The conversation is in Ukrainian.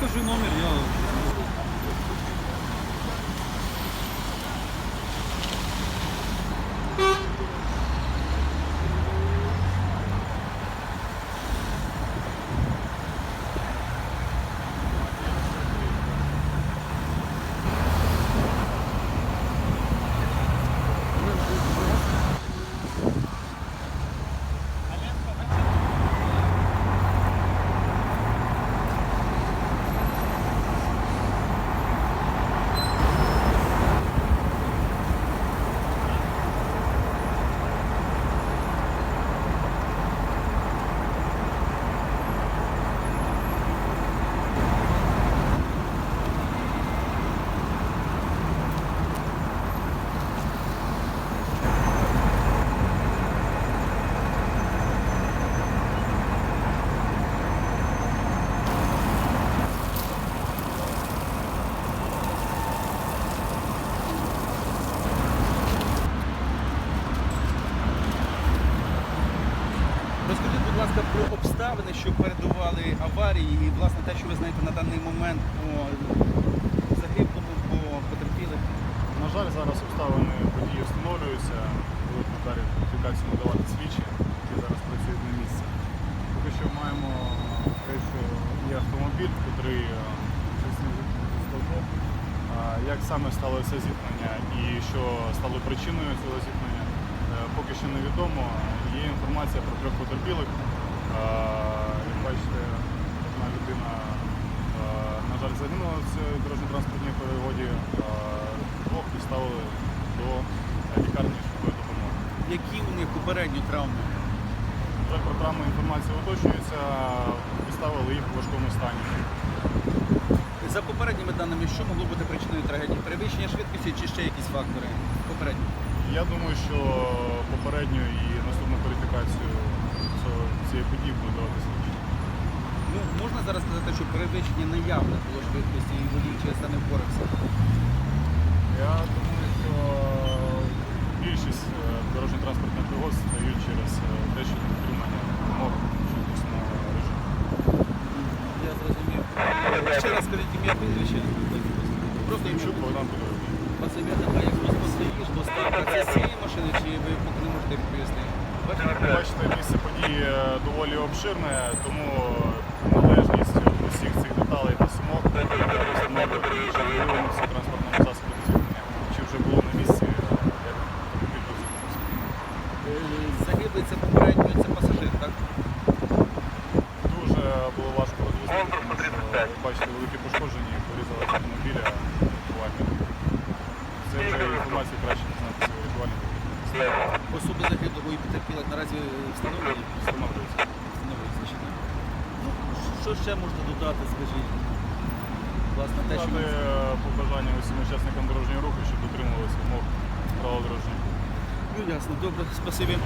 que eu vi o nome ali. Аварії і власне те, що ви знаєте на даний момент по загиблому, по потерпілих. На жаль, зараз обставини події встановлюються. Надалі кваліфікацію надавати слідчі, які зараз працюють на місці. Поки що маємо те, що є автомобіль, який як саме сталося зіткнення і що стало причиною цього зіткнення, е, поки що невідомо. Є інформація про трьох потерпілих. Загинула в дорожньо-транспортній пригоді. Е, Двох доставили до лікарні швидкої допомоги. Які у них попередні травми? Вже про травму інформація уточнюється, доставили їх у важкому стані. За попередніми даними, що могло бути причиною трагедії? Перевищення швидкості чи ще якісь фактори? Попередні. Я думаю, що попередню і наступну кваліфікацію цього- цієї події буде давати слідчі. Ну, можна зараз сказати, що перевищення наявне було швидкості і водій через це не впорався. Я думаю, що більшість е, дорожньо-транспортних пригод стають через е, те, що дотримання вимог швидкісного режиму. Я зрозумів. Ще раз скажіть ім'я прізвище. Просто ім'я. Богдан Петрович. Василь, а як просто стоїш, доставка це з цієї машини, чи ви поки не можете відповісти? Бачите? Місце події е, доволі обширне, тому Загиблий це попередньо, це пасажир, так? Дуже було важко що, бачите, великі пошкодження, порізали автомобіля рятувальника. Це вже інформацію краще не знати цього рятувальника. Особи загиблого і потерпілих наразі встановлені? Встановлюється. Встановлюється ще не. Ну, що ще можна додати, скажіть? Власне, те, що Дати е, побажання усім учасникам дорожнього руху, щоб дотримувалися вимог правил дорожнього руху. Ну, ясно, добре, спасибі.